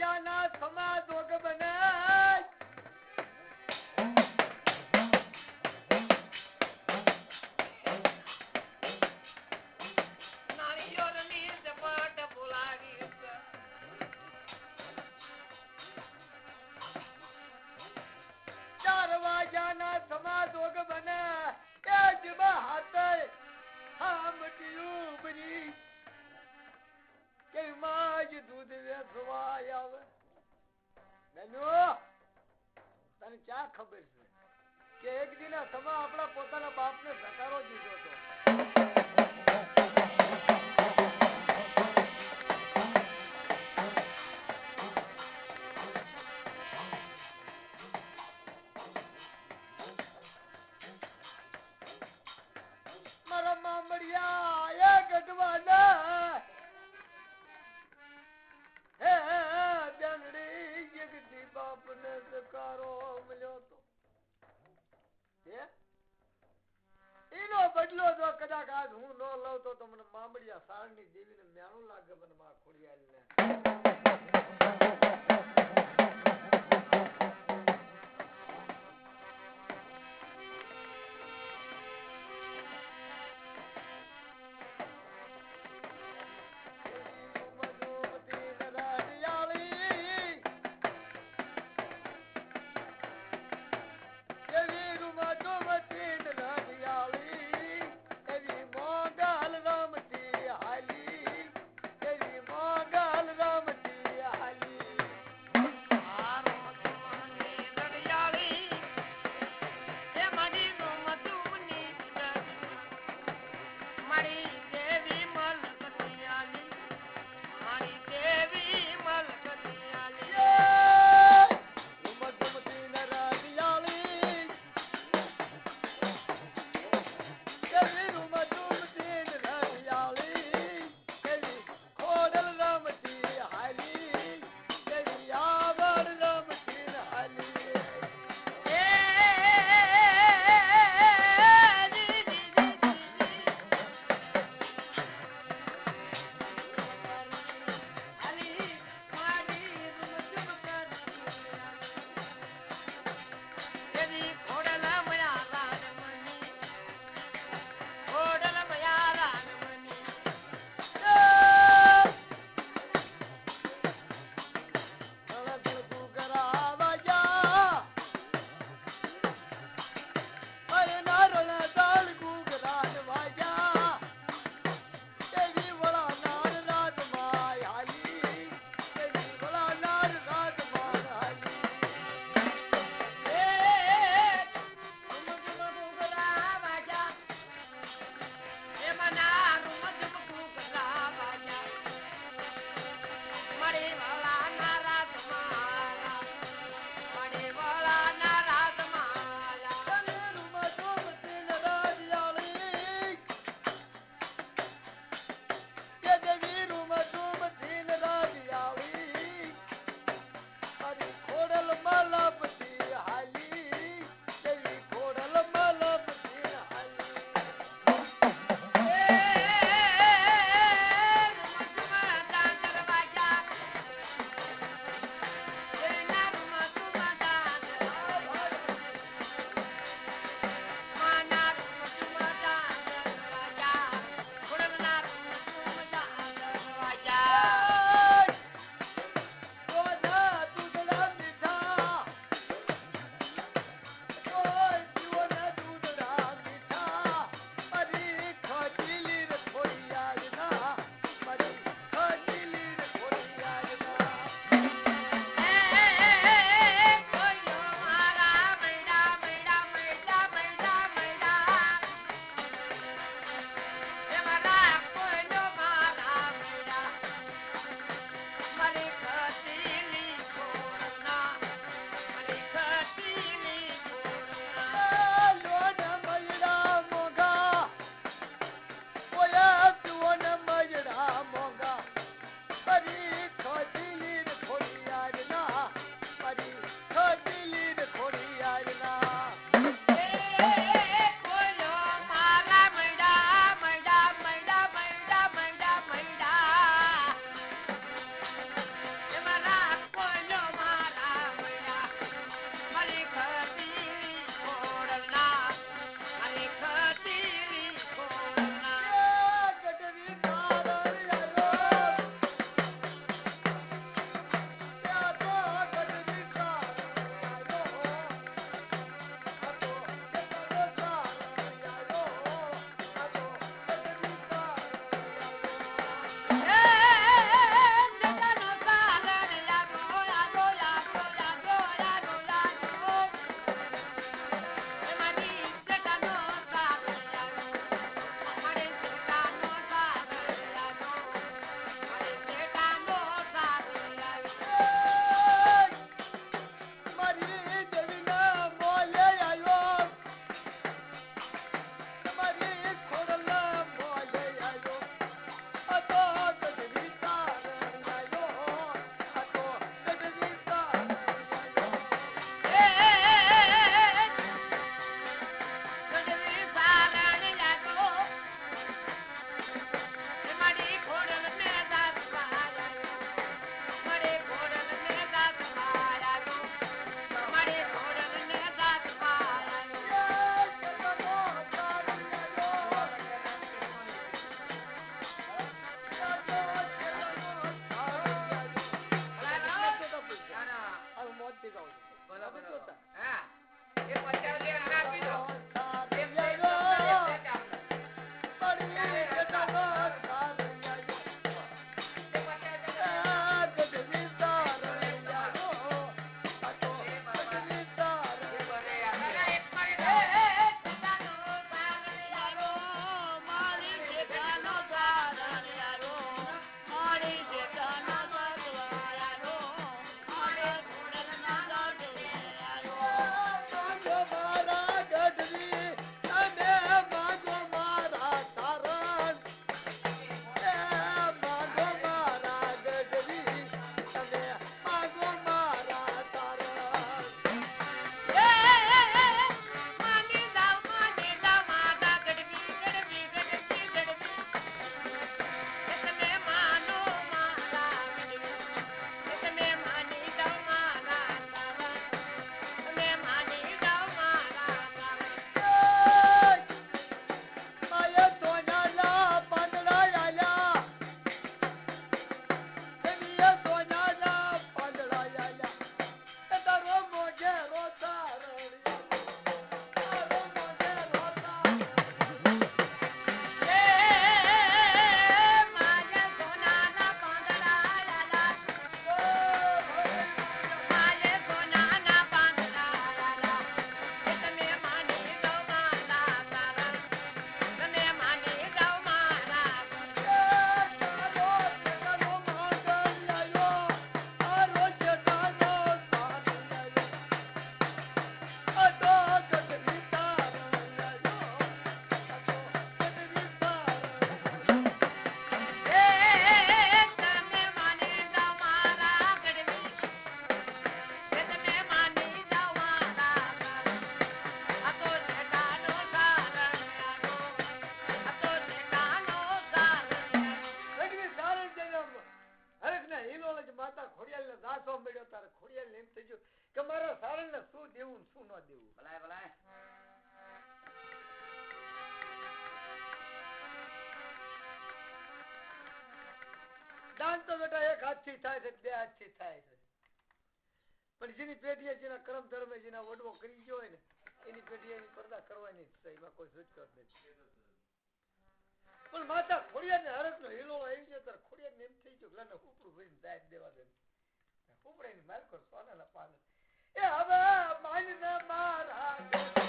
जाना क्षमा दुख बने ક્યાં ખબર છે? કે એક દિના સમા આપણા પોતાના બાપને સકારો દીધો હતો. બદલો જો કદાચ આજ હું ન લઉં તો તો મને મામડિયા સારની દેવીને મ્યાણું લાગે મને માં ખોડિયાલને. હારો આમ તો બેટા એક હાથથી થાય છે, બે હાથથી થાય છે. પણ જેની પેઢીએ જેના કર્મ ધર્મે જેના વડવો કરી ગયો હોય ને, એની પેઢીએ એની પડદા કરવાની જ છે, એમાં કોઈ સૂચકર નથી. પણ માતા ખોડિયા ને હરક નો હિલો આવી ગયો, ત્યારે ખોડિયા ને એમ થઈ ગયું એટલે ઉપડું ભરીને દાય દેવા દે. ઉપડે ની માલ કર સોનાના પાલ એ હવે માનને મારા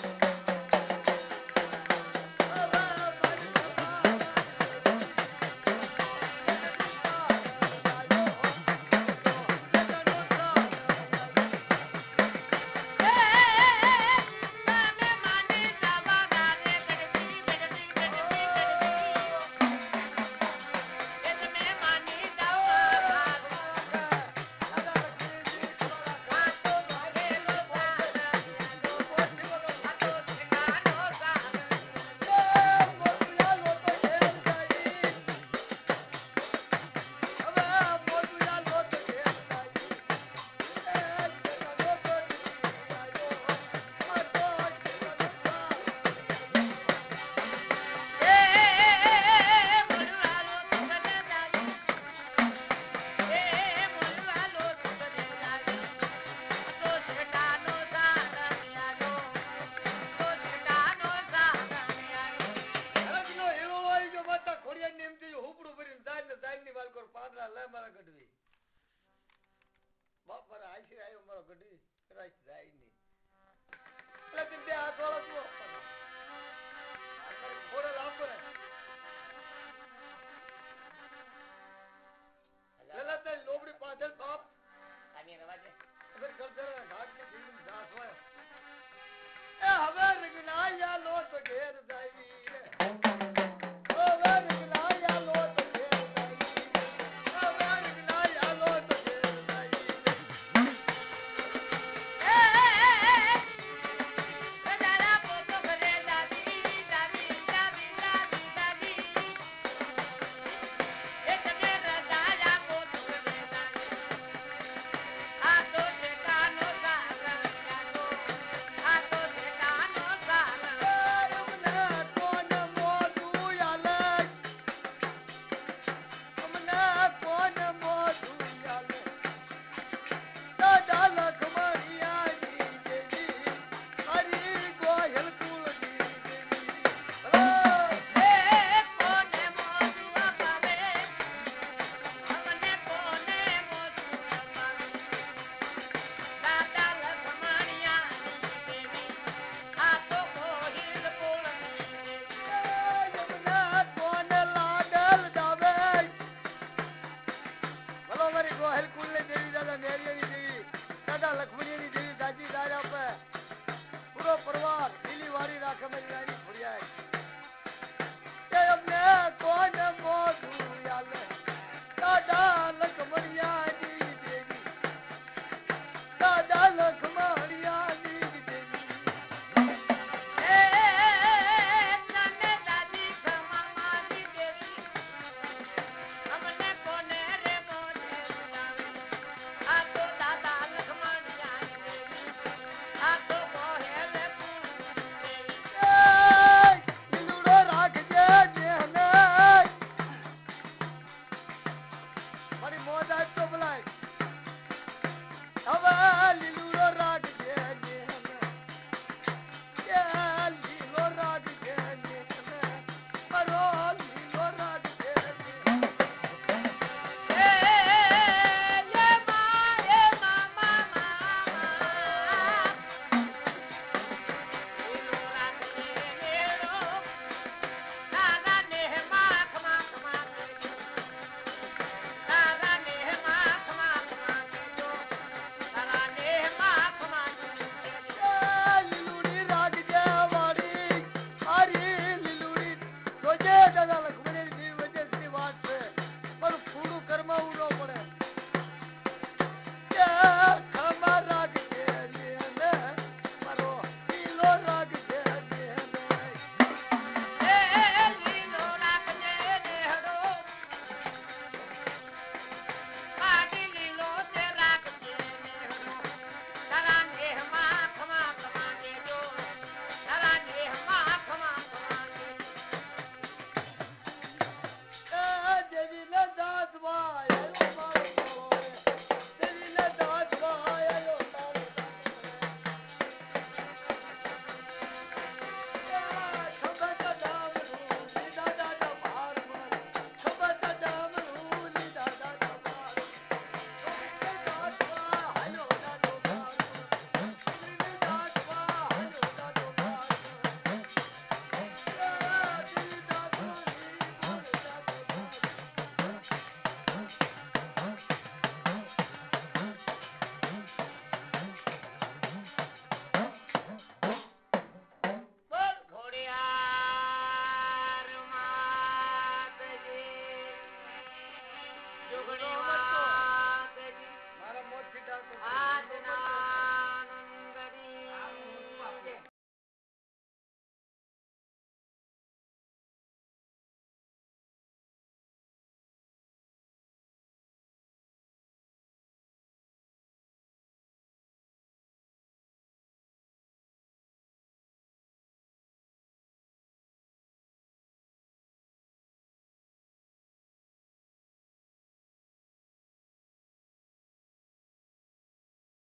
હવે રગના લો તો ઘેર જાય